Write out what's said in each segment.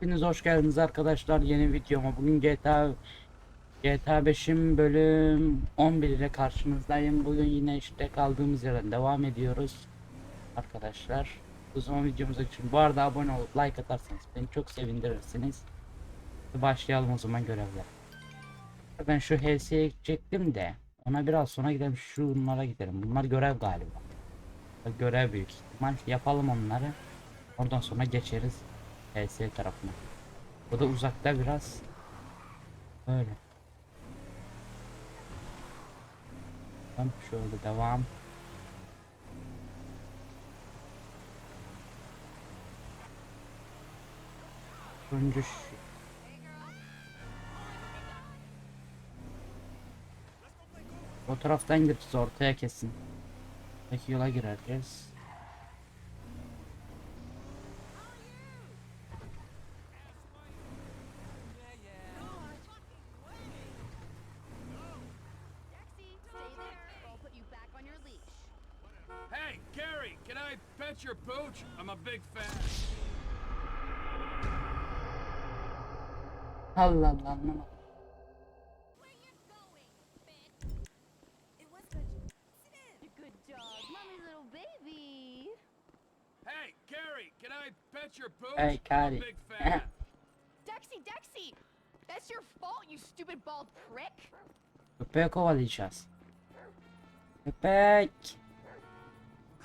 Hepiniz hoş geldiniz arkadaşlar yeni videoma. Bugün GTA GTA 5'in bölüm 11 ile karşınızdayım. Bugün yine işte kaldığımız yerden devam ediyoruz. Arkadaşlar. O zaman videomuza için bu arada abone olup like atarsanız beni çok sevindirirsiniz. Başlayalım o zaman görevler. Ben şu HS'ye gidecektim de ona biraz sonra gidelim şunlara gidelim. Bunlar görev galiba. Görev büyük ihtimal. Yapalım onları. Oradan sonra geçeriz HS tarafına. Bu da uzakta biraz. Böyle. Tamam şöyle devam. Önce O taraftan gireceğiz ortaya kesin. Peki yola gireceğiz. Hey, fan. Dexy, Dexy! That's your fault, you stupid bald prick! Köpeği kovalayacağız. Köpek.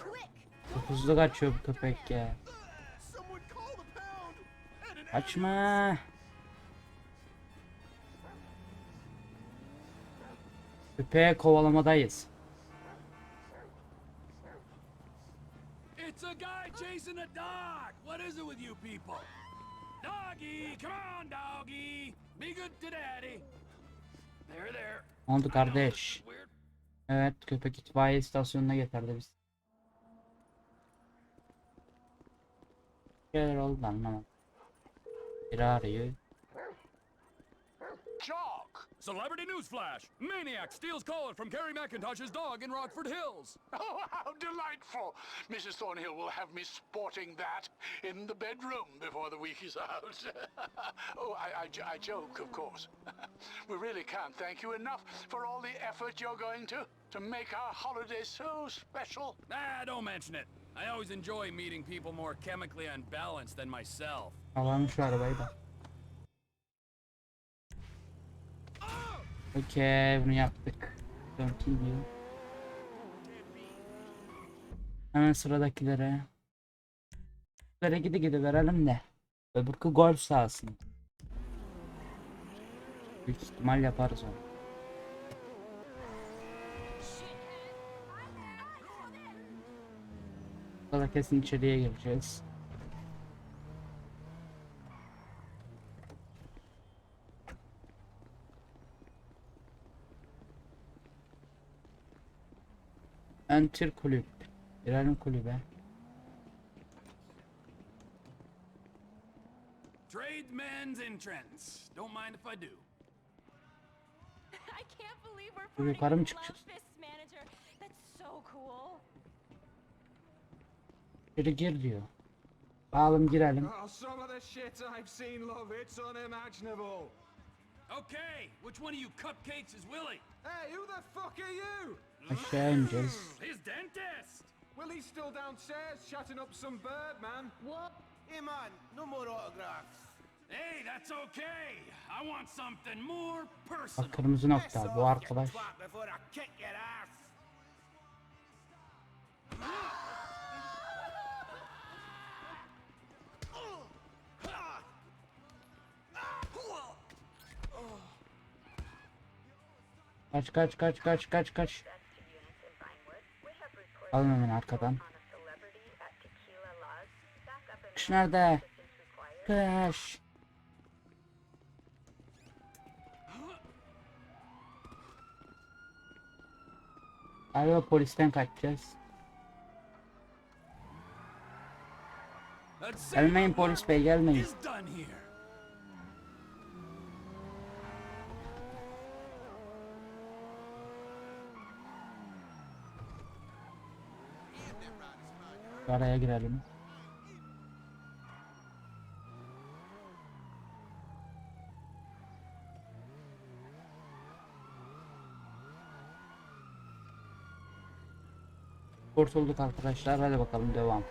Quick! Çok hızlı kaçıyor bu köpek ya. Kaçma. Köpeği kovalamadayız. It's a guy chasing a dog! What is it with you people? Doggy, come on, doggy! Be good to daddy! There, there. Oldu kardeş? Evet köpek itfaiye istasyonuna getirdi biz. Şeyler oldu anlamadım. Biri arıyor. Chalk! Celebrity newsflash! Maniac steals collar from Carrie McIntosh's dog in Rockford Hills. Oh, how delightful! Mrs. Thornhill will have me sporting that in the bedroom before the week is out. oh, I, I joke, of course. we really can't thank you enough for all the effort you're going to to make our holiday so special. Ah, don't mention it. I always enjoy meeting people more chemically unbalanced than myself. Alalım şu arabayı da. Okey bunu yaptık. Continue. Hemen sıradakilere. Sıradakilere gidi gidi verelim de. Öbürkü golf sahasını. Büyük ihtimal yaparız onu. Sonra kesin içeriye gireceğiz. Enter kulüp. Girelim kulübe. Tradesman's entrance. Don't mind if I do. I can't believe we're partying yukarı mı çıkacağız? Love Fist manager. That's so cool. Biri gir diyor. Bakalım girelim. Oh, some of the shit I've seen, love, it's unimaginable. Okay, which one of you cupcakes is Willie? Hey, who the fuck are you? Aşağı ineceğiz. His dentist! Willie's still downstairs chatting up some bird, man. What? Hey man, no more autographs. Hey, that's okay. I want something more personal. Bak kırmızı nokta bu you arkadaş. Kaç kaç kaç kaç kaç kaç. Alın hemen arkadan. Kış nerede? Kış. Galiba polisten kaçacağız. Gelmeyin polis bey gelmeyin. Araya girelim. Kurtulduk arkadaşlar. Hadi bakalım devam.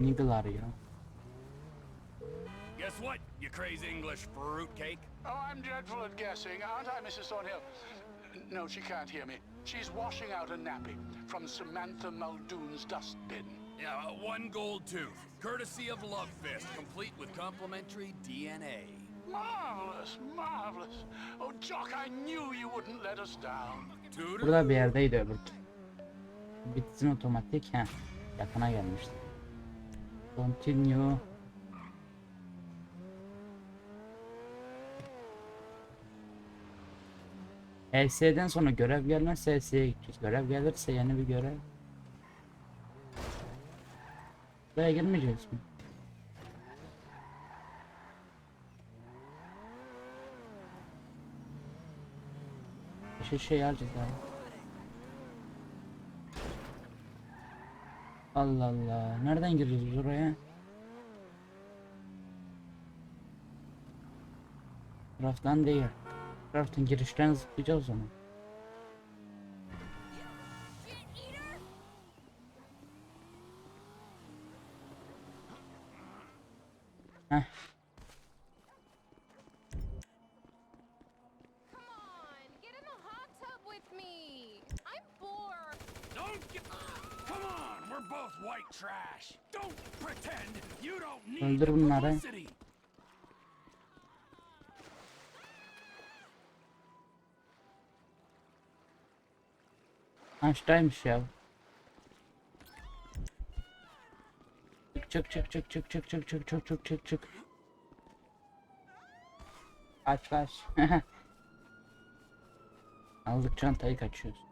Nigel arıyor. Guess what, you crazy English fruitcake? Oh, I'm dreadful at guessing, aren't I, Mrs. Thornhill? No, she can't hear me. She's washing out a nappy from Samantha Muldoon's dustbin. Yeah, uh, one gold tooth, courtesy of Love Fist, complete with complimentary DNA. Marvelous, marvelous. Oh, Jock, I knew you wouldn't let us down. Tutor? Burada bir yerdeydi öbür. Bitsin otomatik. Heh. Yakına gelmişti. Continue. LS'den sonra görev gelmezse LS'ye gideceğiz. Görev gelirse yeni bir görev. Buraya girmeyeceğiz mi? Şey şey alacağız abi. Allah Allah. Nereden gireceğiz oraya? Taraftan değil. Taraftan girişten zıplayacağız o zaman. Heh. Come on, get in the hot tub with me. I'm bored. Don't get. Come on, we're both white trash. Don't pretend you don't need Öldür the bunları. Aşağıymış ya. Çık çık çık çık çık çık çık çık çık çık çık. Kaç kaç. Aldık çantayı kaçıyoruz.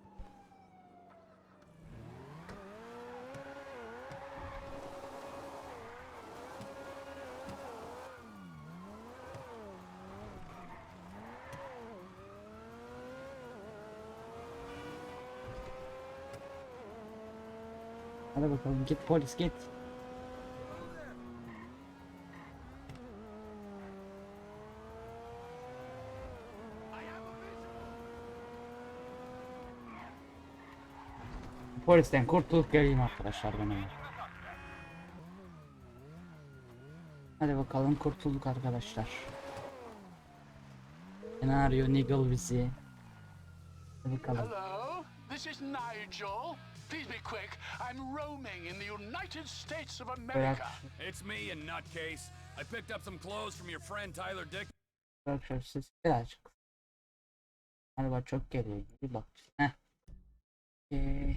Hadi bakalım git polis git. Polisten kurtulup geleyim arkadaşlar bana. Hadi bakalım kurtulduk arkadaşlar. Senaryo Nigel bizi. Hadi bakalım. Hello, this is Nigel. Please be quick. I'm roaming in the United States of America. It's me, you nutcase. I picked up some clothes from your friend Tyler Dick. Arkadaşlar siz birazcık. Galiba çok geriye bir bak. Heh. Ee,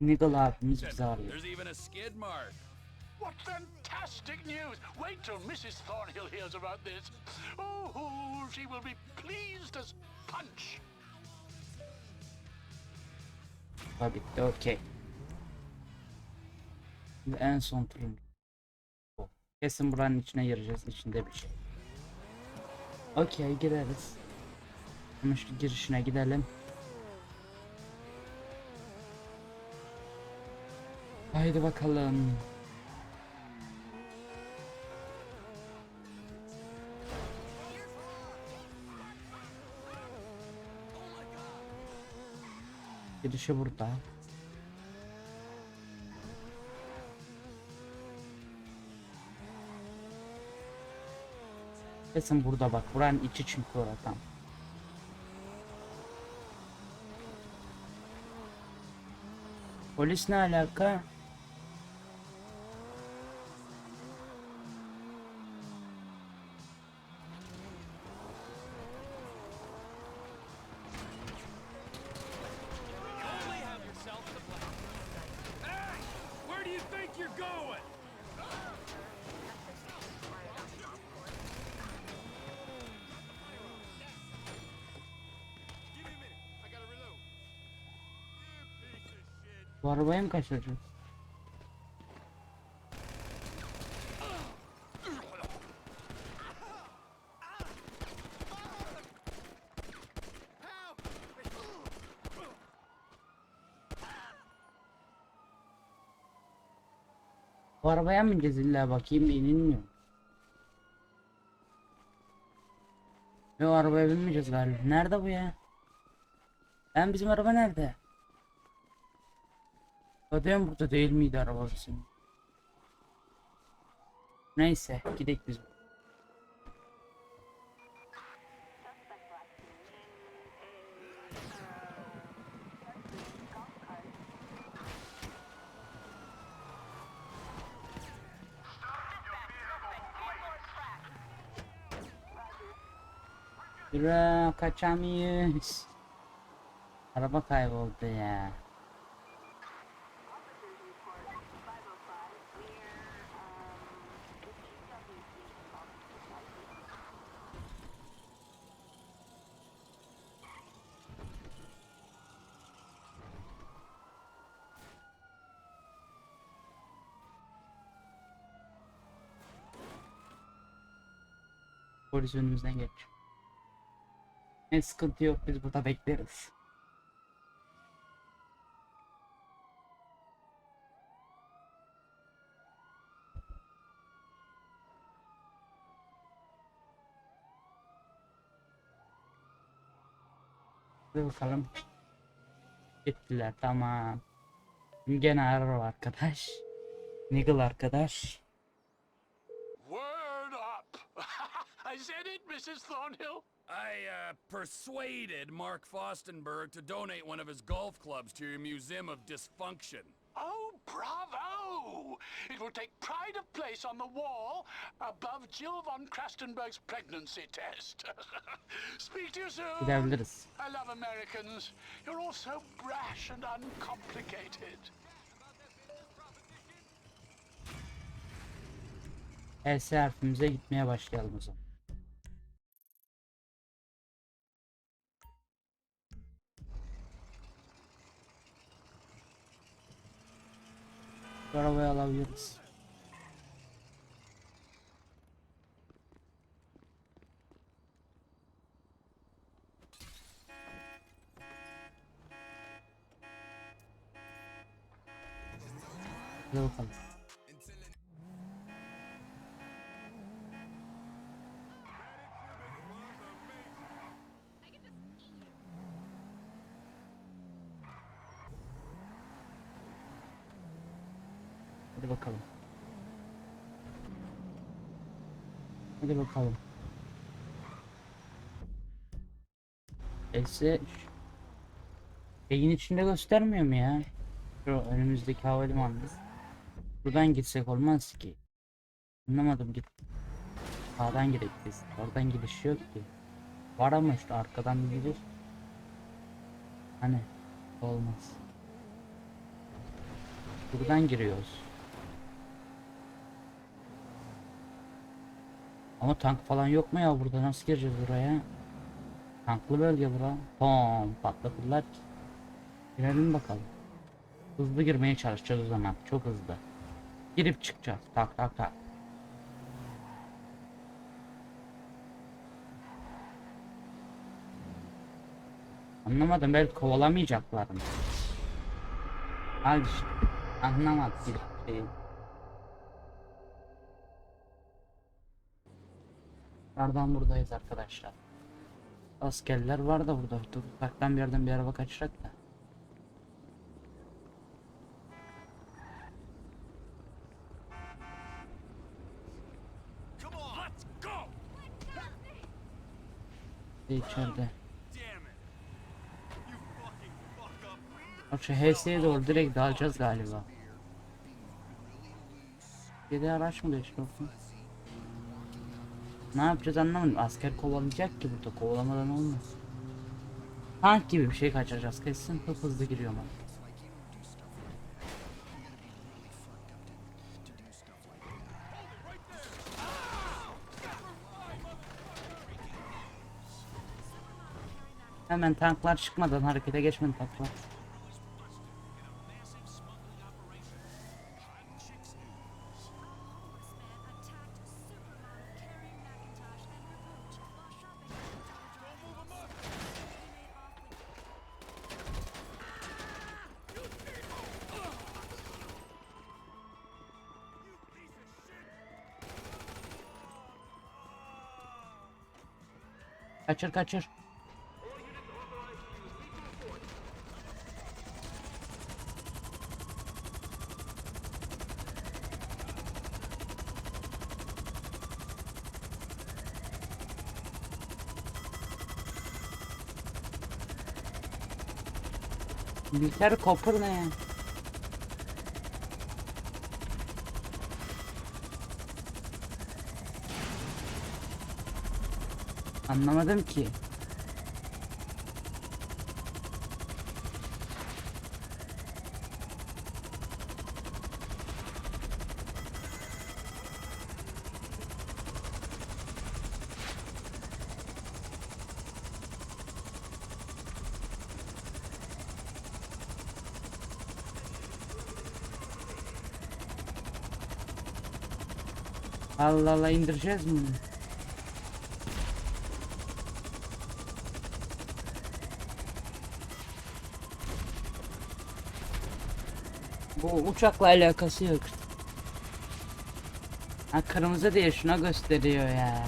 Nigel abimiz bizi arıyor. There's even a skid mark. What fantastic news! Wait till Mrs. Thornhill hears about this. Oh, she will be pleased as punch. Tabii bitti okey. Şimdi en son turun. Kesin buranın içine gireceğiz. içinde bir şey. Okey gireriz. Hemen girişine gidelim. Haydi bakalım. Girişi burada. Kesin burada bak. Buranın içi çünkü oradan. Polis ne alaka? Bu arabayı mı kaçıracağız? Bu arabaya mı ineceğiz illa bakayım inilmiyor. Yok arabaya binmeyeceğiz galiba. Nerede bu ya? Ben bizim araba nerede? Zaten burada değil miydi araba bizim? Neyse gidelim biz. Yürü kaçamıyoruz. Araba kayboldu ya. Polis önümüzden geç. Ne sıkıntı yok biz burada bekleriz. Hadi bakalım. Gittiler tamam. Gene araba arkadaş. Nigel arkadaş. Said it, Mrs. Thornhill. I, uh, persuaded Mark Fostenberg to donate one of his golf clubs to your Museum of Dysfunction. Oh, bravo! It will take pride of place on the wall above Jill von Krastenberg's pregnancy test. Speak to you soon. Gidebiliriz. I love Americans. You're all so brash and uncomplicated. S harfimize gitmeye başlayalım o zaman. Şu Arabayı alabiliriz. Hadi bakalım. Hadi bakalım. Hadi bakalım. Else Şeyin içinde göstermiyor mu ya? Şu önümüzdeki havalimanı. Buradan gitsek olmaz ki. Anlamadım git. Sağdan gidelim. Oradan gidiş yok ki. Var ama işte arkadan gidiş. Hani olmaz. Buradan giriyoruz. Ama tank falan yok mu ya burada nasıl gireceğiz buraya? Tanklı bölge bura. Pom patlatırlar ki. Girelim bakalım. Hızlı girmeye çalışacağız o zaman. Çok hızlı. Girip çıkacağız. Tak tak tak. Anlamadım belki kovalamayacaklar mı? Al işte. Anlamadım şey. Nereden buradayız arkadaşlar? Askerler var da burada. Dur uzaktan bir yerden bir araba kaçacak da. İçeride. Şu HS'ye doğru direkt dalacağız galiba. Yedi araç mı olsun? Ne yapacağız anlamadım. Asker kovalayacak ki burada. Kovalamadan olmaz. Tank gibi bir şey kaçıracağız. Kesin çok hızlı giriyor ama. Hemen tanklar çıkmadan harekete geçmedi tanklar. Kaçır kaçır. Militer kopur ne? Anlamadım ki. Allah Allah indireceğiz mi? Bu uçakla alakası yok. Ha kırmızı diye şuna gösteriyor ya.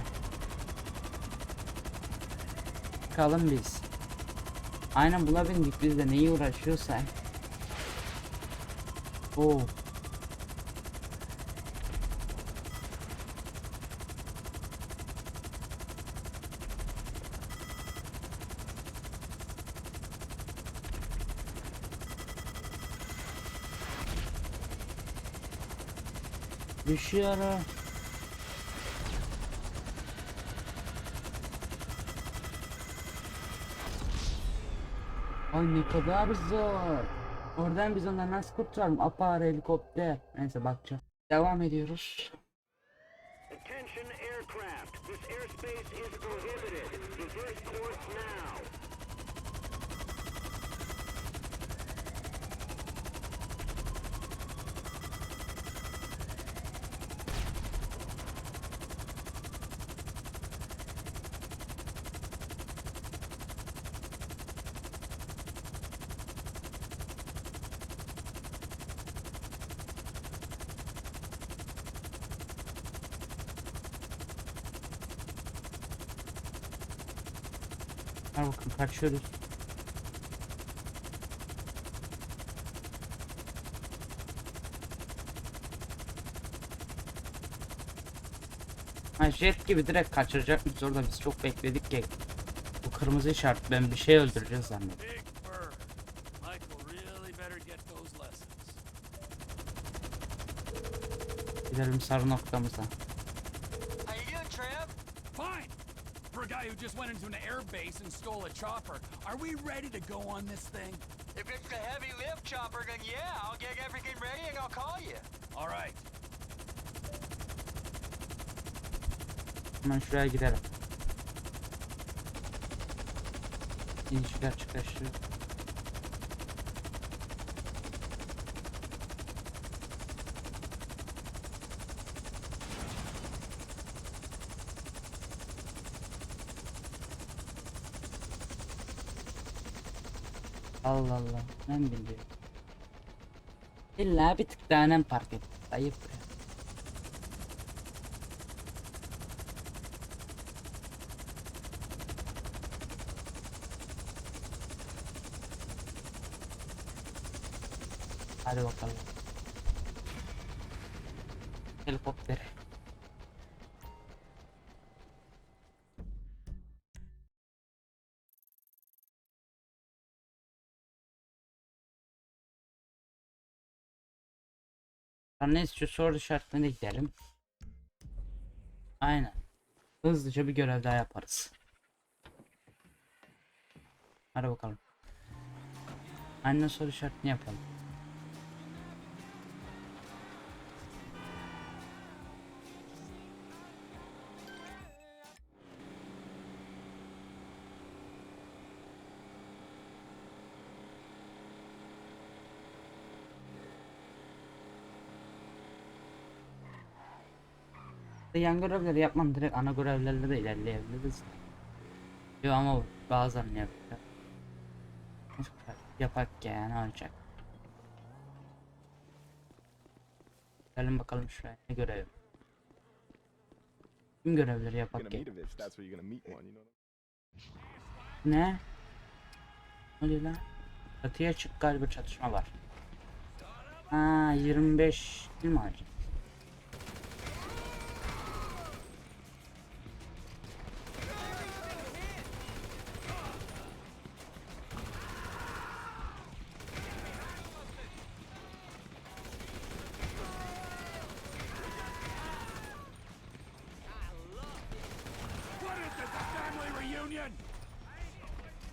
Kalın biz. Aynen buna bindik biz de neyi uğraşıyorsak. Oo. Düşüyorum. Ay ne kadar zor. Oradan biz onları nasıl kurtaralım? Apar helikopter. Neyse bakacağım. Devam ediyoruz. Attention aircraft. This airspace is prohibited. Divert course now. Bakın kaçıyoruz. Ha jet gibi direkt kaçıracak mıyız orada biz çok bekledik ki. Bu kırmızı işaret ben bir şey öldüreceğiz zannettim. Gidelim sarı noktamıza. Just went into an air base and stole a chopper, are we ready to go on this thing? If it's the heavy lift chopper, then yeah, I'll get everything ready and I'll call you. All right. Hemen şuraya gidelim. İnişler çıkışlar. Allah Allah. Ben biliyorum. İlla bir tık daha önem park et. Ayıp Lan Neyse şu soru işaretlerine gidelim. Aynen. Hızlıca bir görev daha yaparız. Hadi bakalım. Aynen soru işaretini yapalım. Yan görevleri yapmam direkt ana görevlerle de ilerleyebiliriz. Yo ama bazen yapıyor. Yapak ya ne olacak. Gelin bakalım şuraya ne görev. Tüm görevleri yapak ya. Ne? Ne oluyor lan? Çatıya çık galiba çatışma var. Ha 25 değil mi acaba?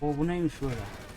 O bu neymiş böyle?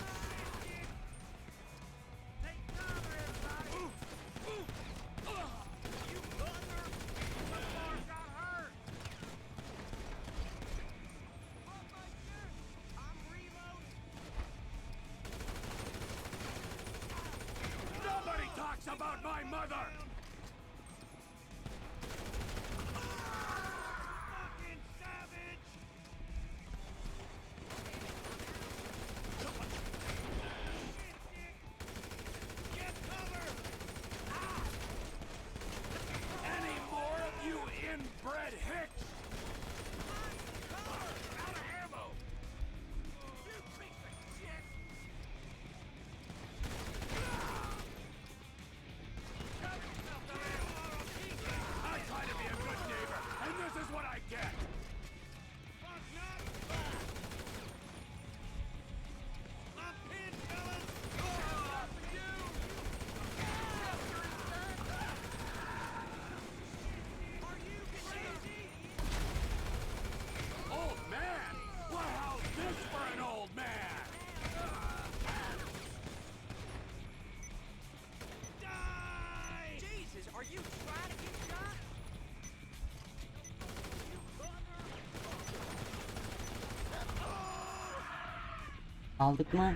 Aldık mı?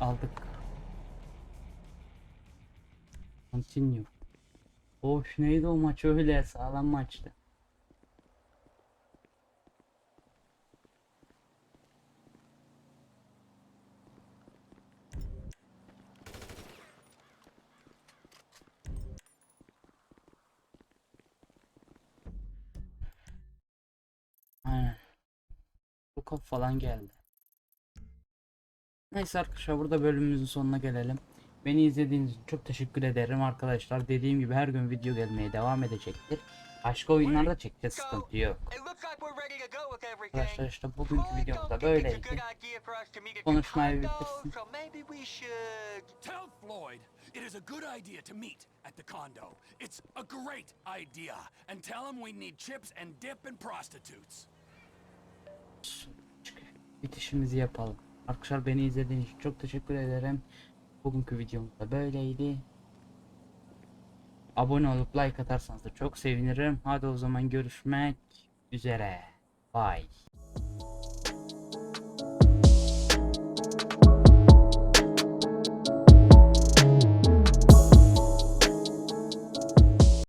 Aldık. Continue. Hoş neydi o maç öyle sağlam maçtı. Aynen. Bu kop falan geldi. Neyse arkadaşlar burada bölümümüzün sonuna gelelim. Beni izlediğiniz için çok teşekkür ederim arkadaşlar. Dediğim gibi her gün video gelmeye devam edecektir. Başka oyunlarda çekeceğiz sıkıntı yok. Arkadaşlar işte bugünkü I videomuz don't da think it's a böyleydi. Konuşmayı bitirsin. Tell Floyd it is a good idea to meet at the condo. It's a great idea. And tell him we need chips and dip and prostitutes. Bitişimizi yapalım. Arkadaşlar beni izlediğiniz için çok teşekkür ederim. Bugünkü videomuz da böyleydi. Abone olup like atarsanız da çok sevinirim. Hadi o zaman görüşmek üzere. Bye.